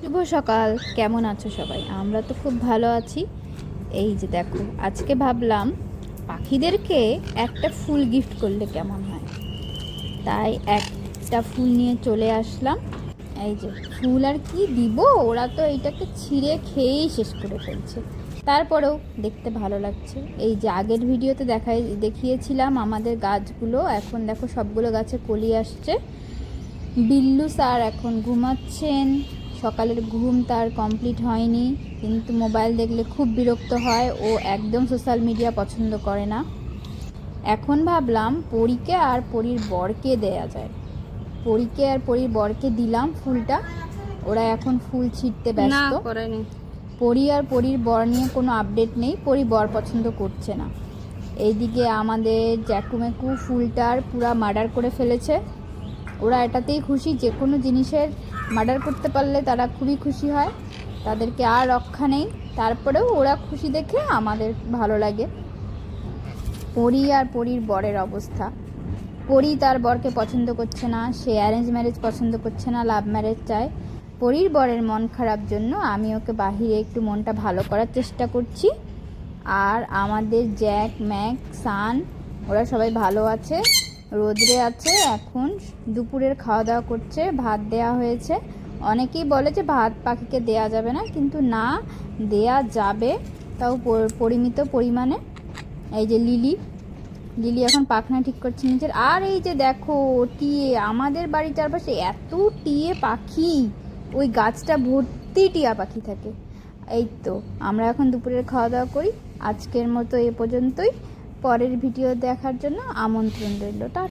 শুভ সকাল। কেমন আছো সবাই? আমরা তো খুব ভালো আছি। এই যে দেখো, আজকে ভাবলাম পাখিদেরকে একটা ফুল গিফট করলে কেমন হয়? তাই একটা ফুল নিয়ে চলে আসলাম। এই যে ফুল আর কি দিব? ওরা তো এইটাকে ছিঁড়ে খেয়েই শেষ করে ফেলছে। তারপরেও দেখতে ভালো লাগছে। এই যে আগের ভিডিওতে দেখাই, দেখিয়েছিলাম আমাদের গাছগুলো। এখন দেখো সবগুলো গাছে কলি আসছে। বিল্লু স্যার এখন ঘুমাচ্ছেন। সকালের ঘুম তার কমপ্লিট হয়নি কিন্তু মোবাইল দেখলে খুব বিরক্ত হয় ও একদম সোশ্যাল মিডিয়া পছন্দ করে না। এখন ভাবলাম পরীকে আর পরীর বরকে দেয়া যায়। পরীকে আর পরীর বরকে দিলাম ফুলটা ওরা এখন ফুল ছিঁড়তে ব্যস্ত। পরি আর পরীর বর নিয়ে কোনো আপডেট নেই পরি বর পছন্দ করছে না। এইদিকে আমাদের জ্যাকুমেকু ফুলটার পুরা মার্ডার করে ফেলেছে। ওরা এটাতেই খুশি যে কোনো জিনিসের মার্ডার করতে পারলে তারা খুবই খুশি হয়। তাদেরকে আর রক্ষা নেই। তারপরেও ওরা খুশি দেখে আমাদের ভালো লাগে। পরি আর পরির বরের অবস্থা। পরি তার বরকে পছন্দ করছে না, সে অ্যারেঞ্জ ম্যারেজ পছন্দ করছে না লাভ ম্যারেজ চায়। পরির বরের মন খারাপ জন্য আমি ওকে বাহিরে একটু মনটা ভালো করার চেষ্টা করছি। আর আমাদের জ্যাক, ম্যাক, সান, ওরা সবাই ভালো আছে। রোদ্রে আছে, এখন দুপুরের খাওয়া দাওয়া করছে, ভাত দেয়া হয়েছে। অনেকেই বলে যে ভাত পাখিকে দেয়া যাবে না, কিন্তু না, দেয়া যাবে তাও পরিমিত পরিমাণে। এই যে লিলি লিলি এখন পাখনা ঠিক করছে নিজের। আর এই যে দেখো, টিয়ে, আমাদের বাড়ির চারপাশে এত টিয়ে পাখি, ওই গাছটা ভর্তি টিয়া পাখি থাকে। এই তো, আমরা এখন দুপুরের খাওয়া দাওয়া করি। আজকের মতো এ পর্যন্তই। পরের ভিডিও দেখার জন্য আমন্ত্রণ রইল। টা